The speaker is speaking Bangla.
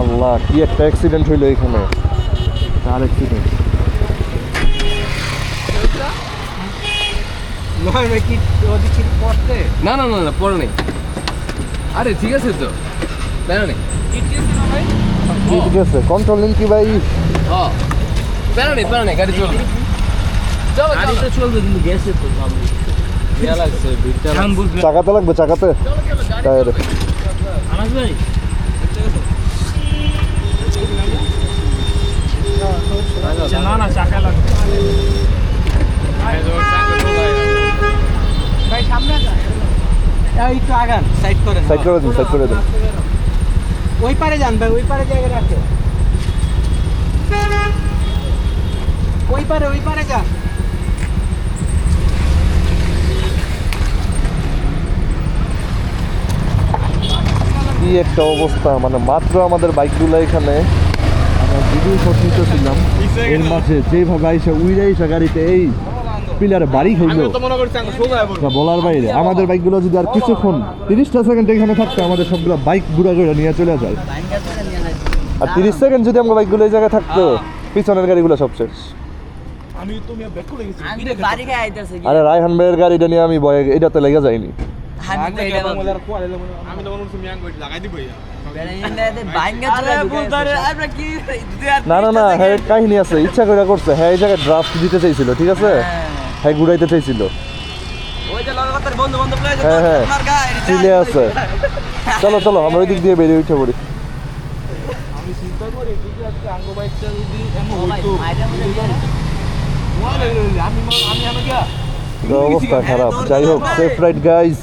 আল্লাহ কি একটা অ্যাক্সিডেন্ট হইল এখানে? কার অ্যাক্সিডেন্ট না না না না পড়ে নেই। আরে ঠিক আছে তো। প্যারা নেই। ঠিক আছে কন্ট্রোলিং কি ভাই? প্যারা নেই প্যারা নেই গাড়ি চলবে। চলো চলো গাড়িটা চলবে কিন্তু গ্যাসে তো চাকাতে লাগবে চাকাতে। টায়ারে। আনাস ভাই না না চাকা লাগবে ভাই সামনে একটু আগান সাইড করেন সাইড করে দিন সাইড করে দিন। ওই পারে যান ভাই ওই পারে জায়গা রাখো ওই পারে ওই পারে যান। কি একটা অবস্থা মানে মাত্র আমাদের বাইকগুলো এখানে আমরা ভিডিও শট নিতেছিলাম এর মাঝে যেভাবে আইসা উইরা আইসা গাড়িতে এই পিলারে বাড়ি খাইলো তা বলার বাইরে। আমাদের বাইকগুলো যদি আর কিছুক্ষণ তিরিশটা সেকেন্ড এখানে থাকতো আমাদের সবগুলো বাইক ঘুরা ঘুরে নিয়ে চলে যায়। আর তিরিশ সেকেন্ড যদি আমার বাইকগুলো এই জায়গায় থাকতো পিছনের গাড়িগুলো সব শেষ। আমি তো বাড়ি আরে রায়হান ভাইয়ের গাড়িটা নিয়ে আমি ভয়ে এটাতে লেগে যাইনি। না। না না হ্যাঁ কাহিনী আছে। ইচ্ছা করে করছে। হ্যাঁ এই জায়গায় ড্রাফট দিতে চাইছিল ঠিক আছে? হ্যাঁ ঘুরাইতে চাইছিল। ওই যে লাগাতার বন্ধু বন্ধু প্লে হ্যাঁ হ্যাঁ চিলে আছে। চলো চলো আমরা ওই দিক দিয়ে বেরিয়ে উঠে পড়ি। মনে অবস্থা খারাপ। যাই হোক সেফ রাইট গাইজ